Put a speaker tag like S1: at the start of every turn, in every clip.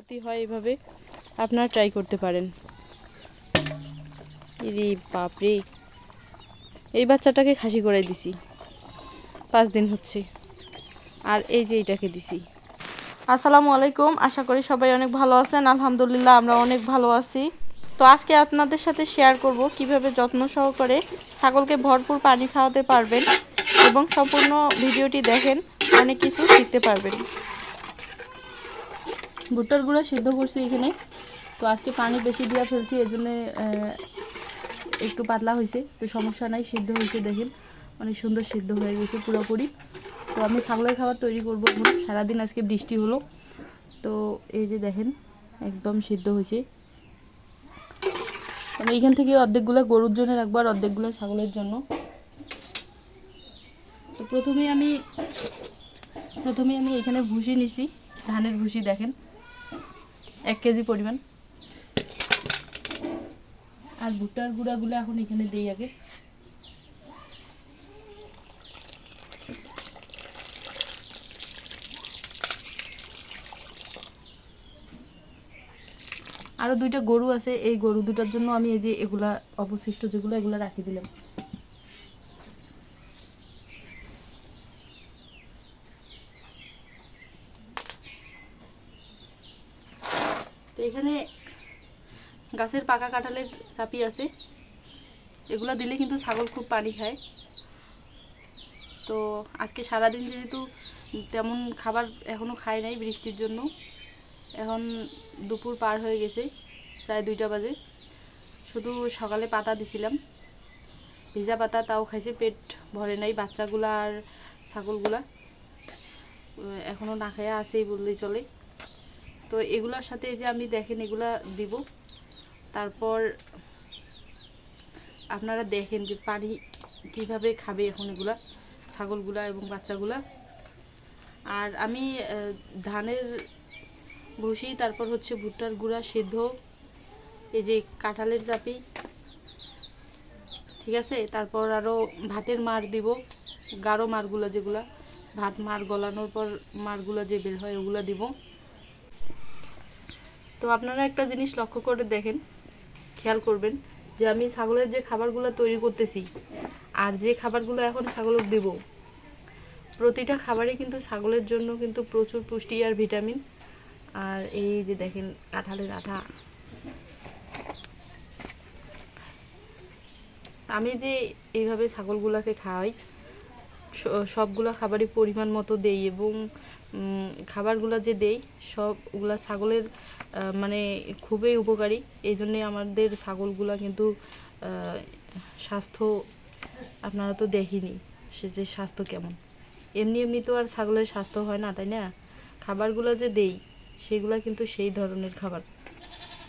S1: উন্নতি হয় এভাবে, আপনারা ট্রাই করতে পারেন। রে বাপরে। এই বাচ্চাটাকে খাসি করে দিছি। পাঁচ দিন হচ্ছে। আর এই যে এইটাকে দিছি। আসসালামু আলাইকুম, আশা করি সবাই অনেক ভালো আছেন। আলহামদুলিল্লাহ, আমরা অনেক ভালো আছি। তো আজকে আপনাদের সাথে শেয়ার করব কীভাবে যত্ন সহকারে ছাগলকে ভরপুর পানি খাওয়াতে পারবেন এবং সম্পূর্ণ ভিডিওটি দেখেন, অনেক কিছু শিখতে পারবেন। ভুট্টার গুঁড়া সিদ্ধ করছি এখানে। তো আজকে পানি বেশি দিয়ে ফেলছি এই জন্যে একটু পাতলা হয়েছে। তো সমস্যা নাই, সিদ্ধ হয়েছে দেখেন। অনেক সুন্দর সিদ্ধ হয়ে গেছে পুরোপুরি। তো আমি ছাগলের খাবার তৈরি করব এখন। সারাদিন আজকে বৃষ্টি হলো। তো এই যে দেখেন, একদম সিদ্ধ হয়েছে। আমি এইখান থেকে অর্ধেকগুলো গরুর জন্য রাখব আর অর্ধেকগুলো ছাগলের জন্য। তো প্রথমে আমি প্রথমে আমি এখানে ভুসি নিছি, ধানের ভুসি দেখেন। এক কেজি পরিমাণ। আর ভুট্টার গুঁড়াগুলো এখন এখানে দিই আগে। আরও দুইটা গরু আছে, এই গরু দুটার জন্য আমি এই যে এগুলা অবশিষ্ট যেগুলো, এগুলো রাখি দিলাম তো এখানে গাছের পাকা কাঁঠালের চাপি আছে। এগুলো দিলে কিন্তু ছাগল খুব পানি খায়। তো আজকে সারাদিন যেহেতু তেমন খাবার এখনও খায় নাই বৃষ্টির জন্য। এখন দুপুর পার হয়ে গেছে প্রায় দুইটা বাজে। শুধু সকালে পাতা দিছিলাম। ভিজা পাতা তাও খাইছে পেট ভরে নাই বাচ্চাগুলা আর ছাগলগুলা। আহ, এখনও না খায়া আছেই বললেই চলে। তো এগুলার সাথে যে আমি দেখেন এগুলা দিব। তারপর আপনারা দেখেন যে পানি কীভাবে খাবে এখন এগুলা, ছাগলগুলা এবং বাচ্চাগুলা। আর আমি ধানের ভুসি তারপর হচ্ছে ভুট্টার গুঁড়া সিদ্ধ, এই যে কাঁঠালের চাপি ঠিক আছে? তারপর আরও ভাতের মার দিব গাঢ় মারগুলো যেগুলা, ভাত মার গলানোর পর মারগুলো যে বের হয় ওগুলো দিব। তো আপনারা একটা জিনিস লক্ষ্য করে দেখেন খেয়াল করবেন যে আমি ছাগলের যে খাবারগুলো তৈরি করতেছি আর যে খাবারগুলো এখন ছাগলক দেব, প্রতিটা খাবারই কিন্তু ছাগলের জন্য কিন্তু প্রচুর পুষ্টি আর ভিটামিন। আর এই যে দেখেন কাঁঠালের আঠা। আমি যে এইভাবে ছাগলগুলোকে খাওয়াই সবগুলা খাবারই পরিমাণ মতো দেই এবং খাবারগুলো যে দেই, সবগুলা ছাগলের মানে খুবই উপকারী। এই জন্যে আমাদের ছাগলগুলা কিন্তু স্বাস্থ্য আপনারা তো দেখিনি, সে যে স্বাস্থ্য কেমন। এমনি এমনি তো আর ছাগলের স্বাস্থ্য হয় না, তাই না? খাবারগুলো যে দেই, সেগুলো কিন্তু সেই ধরনের খাবার।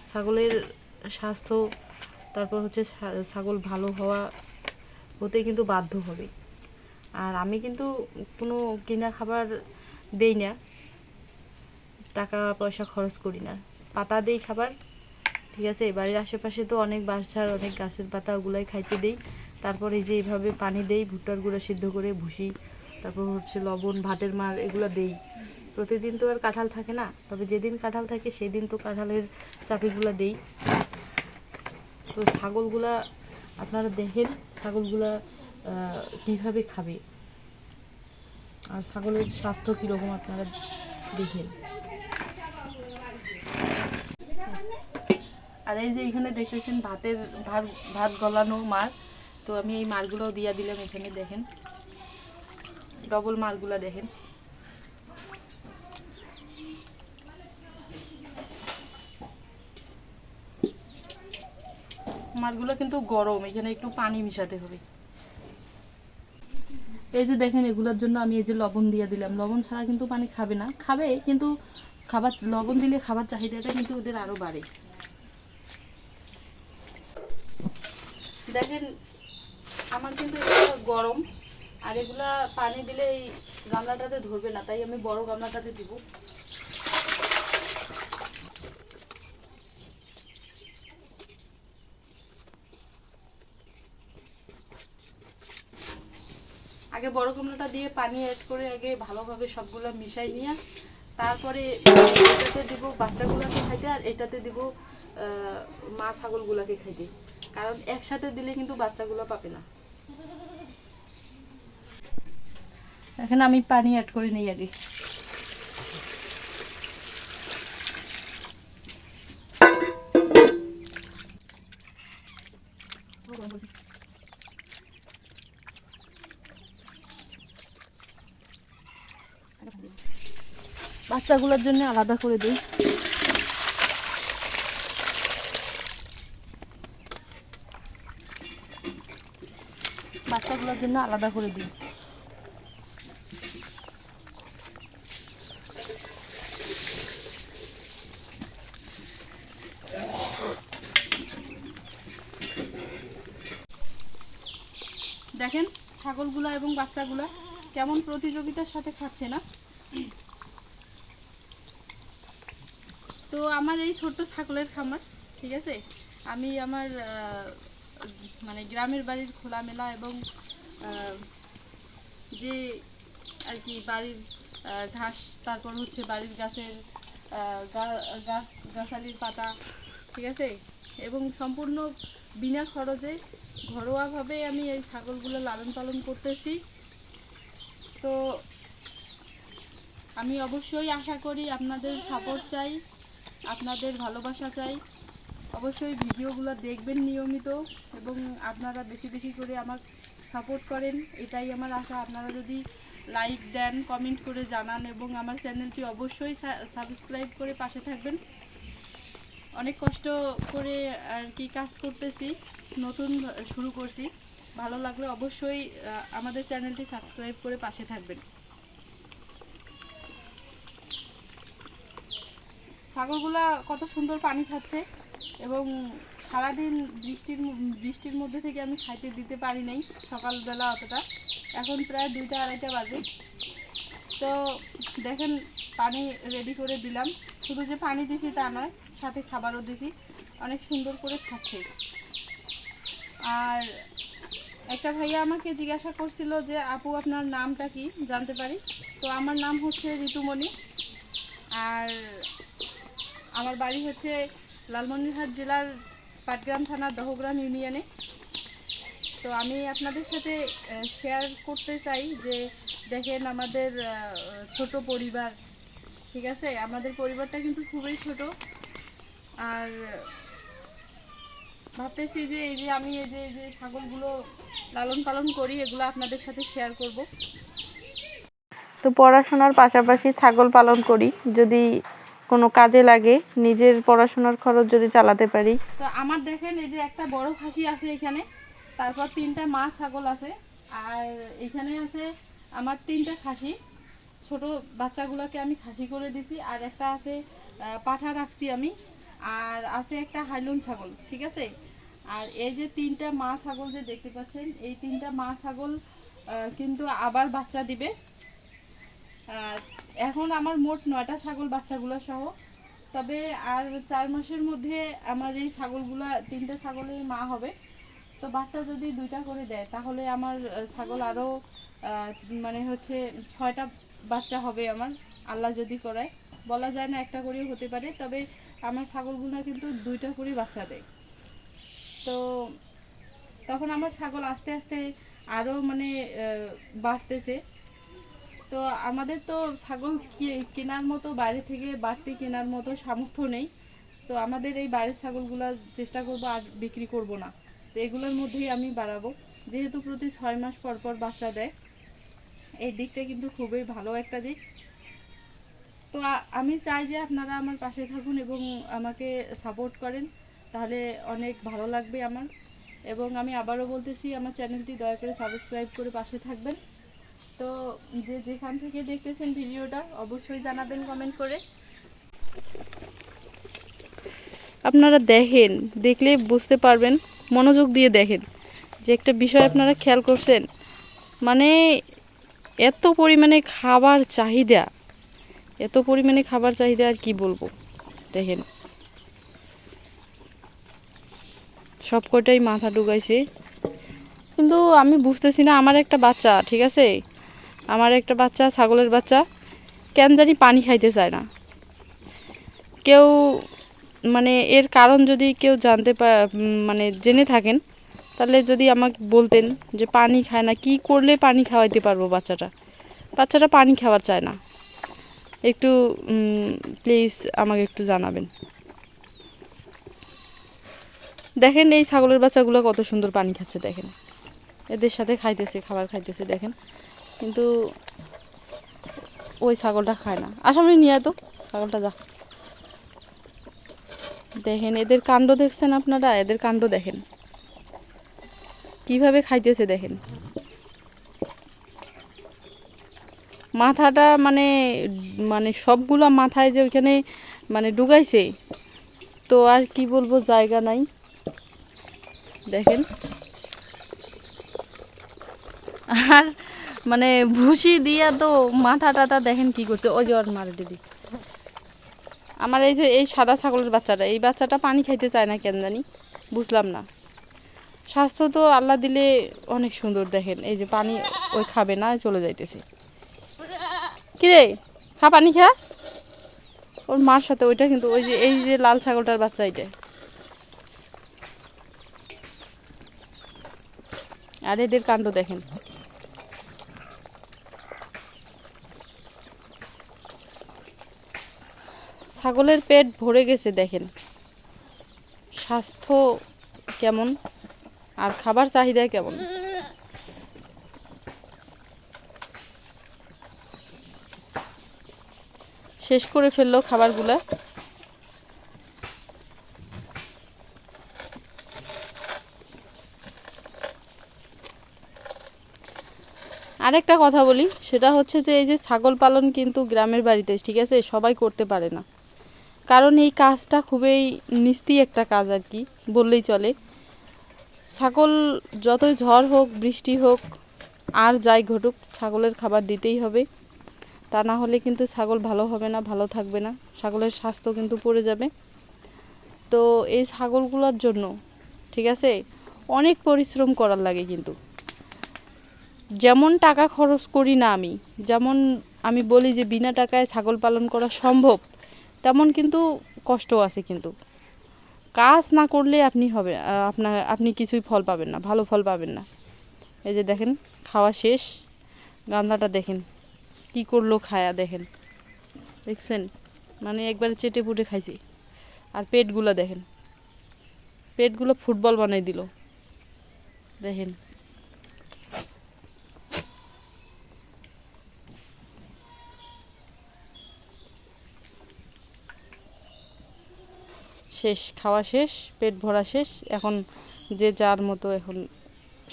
S1: ছাগলের স্বাস্থ্য, তারপর হচ্ছে ছাগল ভালো হওয়া হতে কিন্তু বাধ্য হবে। আর আমি কিন্তু কোনো কিনা খাবার দেই না। টাকা পয়সা খরচ করি না। পাতা দেই খাবার, ঠিক আছে? বাড়ির আশেপাশে তো অনেক বাঁশঝাড় অনেক গাছের পাতা ওগুলাই খাইতে দেই। তারপর এই যে এইভাবে পানি দেই, ভুট্টার গুঁড়া সিদ্ধ করে ভুসি তারপর হচ্ছে লবণ, ভাতের মার এগুলো দেই। প্রতিদিন তো আর কাঁঠাল থাকে না, তবে যেদিন কাঁঠাল থাকে সেদিন তো কাঁঠালের চাপিগুলা দেই। তো ছাগলগুলা আপনারা দেখেন, ছাগলগুলা কীভাবে খাবে? আর ছাগলের স্বাস্থ্য কীরকম আপনারা দেখেন? আর এই যে এখানে দেখতেছেন ভাতের, ভাত ভাত গলানো মার তো আমি এই মারগুলোও দিয়া দিলাম এখানে, দেখেন। ডবল মারগুলা দেখেন। মারগুলো কিন্তু গরম, এখানে একটু পানি মিশাতে হবে। এই যে দেখেন, এগুলোর জন্য আমি এই যে লবণ দিয়ে দিলাম। লবণ ছাড়া কিন্তু পানি খাবে না। খাবে, কিন্তু খাবার, লবণ দিলে খাবার চাহিদাটা কিন্তু ওদের আরও বাড়ে। দেখেন, আমার কিন্তু এগুলো গরম, আর এগুলা পানি দিলে এই গামলাটাতে ধরবে না, তাই আমি বড় গামলাটাতে দিব। আগে বড় কুমড়োটা দিয়ে পানি অ্যাড করে আগে ভালোভাবে সবগুলো মিশাই নিয়ে তারপরে এটাতে দিব বাচ্চাগুলোকে খাইতে আর এটাতে দিব মা ছাগলগুলোকে খাইতে। কারণ একসাথে দিলে কিন্তু বাচ্চাগুলো পাবে না। এখন আমি পানি অ্যাড করে নিই আগে। বাচ্চাগুলোর জন্য আলাদা করে দিই। বাচ্চাগুলোর জন্য আলাদা করে দিই। দেখেন, ছাগলগুলা এবং বাচ্চাগুলা কেমন প্রতিযোগিতার সাথে খাচ্ছে না? তো আমার এই ছোট্ট ছাগলের খামার, ঠিক আছে? আমি আমার মানে গ্রামের বাড়ির খোলামেলা এবং যে আর কি বাড়ির ঘাস, তারপর হচ্ছে বাড়ির গাছের গাছ, গাছালির পাতা, ঠিক আছে? এবং সম্পূর্ণ বিনা খরচে ঘরোয়াভাবে আমি এই ছাগলগুলো লালন পালন করতেছি। তো আমি অবশ্যই আশা করি আপনাদের সাপোর্ট চাই, আপনাদের ভালোবাসা চাই। অবশ্যই ভিডিওগুলো দেখবেন নিয়মিত এবং আপনারা বেশি বেশি করে আমার সাপোর্ট করেন, এটাই আমার আশা। আপনারা যদি লাইক দেন কমেন্ট করে জানান এবং আমার চ্যানেলটি অবশ্যই সাবস্ক্রাইব করে পাশে থাকবেন। অনেক কষ্ট করে আর কি কাজ করতেছি, নতুন শুরু করছি। ভালো লাগলে অবশ্যই আমাদের চ্যানেলটি সাবস্ক্রাইব করে পাশে থাকবেন। ছাগলগুলা কত সুন্দর পানি খাচ্ছে এবং সারাদিন বৃষ্টির বৃষ্টির মধ্যে থেকে আমি খাইতে দিতে পারি নাই সকালবেলা অতটা। এখন প্রায় দুইটা আড়াইটা বাজে। তো দেখেন, পানি রেডি করে দিলাম। শুধু যে পানি দিছি তা নয়, সাথে খাবারও দিছি। অনেক সুন্দর করে খাচ্ছে। আর একটা ভাইয়া আমাকে জিজ্ঞাসা করছিল যে, আপু, আপনার নামটা কি? জানতে পারি। তো আমার নাম হচ্ছে ঋতুমণি। আর আমার বাড়ি হচ্ছে লালমনিরহাট জেলার পাটগ্রাম থানার দহগ্রাম ইউনিয়নে। তো আমি আপনাদের সাথে শেয়ার করতে চাই যে, দেখেন আমাদের ছোট পরিবার, ঠিক আছে? আমাদের পরিবারটা কিন্তু খুবই ছোট। আর ভাবতেছি যে, এই যে আমি, এই যে এই যে ছাগলগুলো লালন পালন করি, এগুলো আপনাদের সাথে শেয়ার করব। তো পড়াশোনার পাশাপাশি ছাগল পালন করি। যদি কোনো কাজে লাগে, নিজের পড়াশোনার খরচ যদি চালাতে পারি। তো আমার দেখেন এই যে একটা বড় খাসি আছে এখানে, তারপর তিনটা মা ছাগল আছে, আর এখানে আছে আমার তিনটা খাসি। ছোট বাচ্চাগুলোকে আমি খাসি করে দিছি, আর একটা আছে পাঠা রাখছি আমি, আর আছে একটা হাইলুন ছাগল, ঠিক আছে? আর এই যে তিনটা মা ছাগল যে দেখতে পাচ্ছেন, এই তিনটা মা ছাগল কিন্তু আবার বাচ্চা দিবে। এখন আমার মোট নয়টা ছাগল বাচ্চাগুলো সহ। তবে আর চার মাসের মধ্যে আমার এই ছাগলগুলো, তিনটে ছাগলের মা হবে। তো বাচ্চা যদি দুইটা করে দেয়, তাহলে আমার ছাগল আরও মানে হচ্ছে ছয়টা বাচ্চা হবে আমার। আল্লাহ যদি করায়। বলা যায় না একটা করেও হতে পারে, তবে আমার ছাগলগুলো কিন্তু দুইটা করে বাচ্চা দেয়। তো তখন আমার ছাগল আস্তে আস্তে আরও মানে বাড়তেছে। তো আমাদের তো ছাগল কেনার মতো বাইরে থেকে বাড়তি কেনার মতো সামর্থ্য নেই। তো আমাদের এই বাইরের ছাগলগুলো চেষ্টা করব আর বিক্রি করব না। তো এগুলোর মধ্যেই আমি বাড়াবো। যেহেতু প্রতি ছয় মাস পর পর বাচ্চা দেয়, এই দিকটা কিন্তু খুবই ভালো একটা দিক। তো আমি চাই যে আপনারা আমার পাশে থাকুন এবং আমাকে সাপোর্ট করেন, তাহলে অনেক ভালো লাগবে আমার। এবং আমি আবারও বলতেছি, আমার চ্যানেলটি দয়া করে সাবস্ক্রাইব করে পাশে থাকবেন। তো যে যেখান থেকে দেখতেছেন ভিডিওটা, অবশ্যই জানাবেন কমেন্ট করে। আপনারা দেখেন, দেখলে বুঝতে পারবেন, মনোযোগ দিয়ে দেখেন। যে একটা বিষয় আপনারা খেয়াল করছেন মানে এত পরিমাণে খাবার চাহিদা, এত পরিমাণে খাবার চাহিদা আর কি বলব, দেখেন। সব কটাই মাথা ঢুকাইছে। কিন্তু আমি বুঝতেছি না, আমার একটা বাচ্চা, ঠিক আছে? আমার একটা বাচ্চা, ছাগলের বাচ্চা, কেন জানি পানি খাইতে চায় না। কেউ মানে এর কারণ যদি কেউ জানতে মানে জেনে থাকেন, তাহলে যদি আমাকে বলতেন যে পানি খায় না, কি করলে পানি খাওয়াইতে পারব বাচ্চাটা? বাচ্চাটা পানি খাওয়ার চায় না। একটু প্লিজ আমাকে একটু জানাবেন। দেখেন এই ছাগলের বাচ্চাগুলো কত সুন্দর পানি খাচ্ছে, দেখেন। এদের সাথে খাইতেছে, খাবার খাইতেছে, দেখেন। কিন্তু ওই ছাগলটা খায় না। আসামনি নিয়ে তো, ছাগলটা যা। দেখেন, এদের কাণ্ড দেখছেন আপনারা? এদের কাণ্ড দেখেন। কীভাবে খাইতেছে দেখেন। মাথাটা মানে মানে সবগুলা মাথায় যে ওইখানে মানে ডুগাইছে তো আর কি বলব, জায়গা নাই। দেখেন। আর মানে ভুসি দিয়া তো মাথা টাথা দেখেন কি করছে। ওই ওর মারে দিদি। আমার এই যে এই সাদা ছাগলের বাচ্চাটা, এই বাচ্চাটা পানি খাইতে চায় না কেন জানি? বুঝলাম না। স্বাস্থ্য তো আল্লাহ দিলে অনেক সুন্দর দেখেন। এই যে পানি ওই খাবে না, চলে যাইতেছে। কিরে খা পানি খা। ওর মার সাথে ওইটা কিন্তু ওই যে এই যে লাল ছাগলটার বাচ্চা এইটা আর এদের কাণ্ড দেখেন। ছাগলের পেট ভরে গেছে, দেখেন। স্বাস্থ্য কেমন, আর খাবার চাহিদা কেমন? শেষ করে ফেলল খাবারগুলা। আরেকটা কথা বলি, সেটা হচ্ছে যে এই যে ছাগল পালন কিন্তু গ্রামের বাড়িতে, ঠিক আছে? সবাই করতে পারে না। কারণ এই কাজটা খুবই নিস্তি একটা কাজ আর কি, বললেই চলে। ছাগল যতই ঝড় হোক, বৃষ্টি হোক, আর যাই ঘটুক, ছাগলের খাবার দিতেই হবে। তা না হলে কিন্তু ছাগল ভালো হবে না, ভালো থাকবে না। ছাগলের স্বাস্থ্য কিন্তু পড়ে যাবে। তো এই ছাগলগুলোর জন্য, ঠিক আছে, অনেক পরিশ্রম করার লাগে কিন্তু। যেমন টাকা খরচ করি না আমি, যেমন আমি বলি যে বিনা টাকায় ছাগল পালন করা সম্ভব তেমন কিন্তু কষ্ট আছে কিন্তু। কাজ না করলে আপনি হবে আপনার আপনি কিছুই ফল পাবেন না, ভালো ফল পাবেন না। এই যে দেখেন, খাওয়া শেষ, গান্ধাটা দেখেন, কি করল খায়া দেখেন। দেখছেন? মানে একবারে চেটে পুটে খাইছি। আর পেটগুলো দেখেন, পেটগুলো ফুটবল বানাই দিল। দেখেন। শেষ, খাওয়া শেষ, পেট ভরা শেষ। এখন যে যার মতো এখন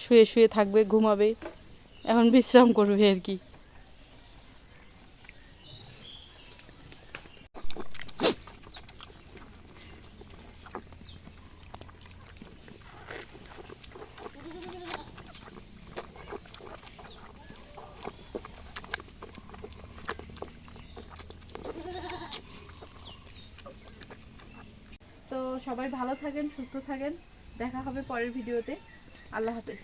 S1: শুয়ে শুয়ে থাকবে, ঘুমাবে, এখন বিশ্রাম করবে আর কি তো সবাই ভালো থাকেন সুস্থ থাকেন। দেখা হবে পরের ভিডিওতে। আল্লাহ হাফেজ।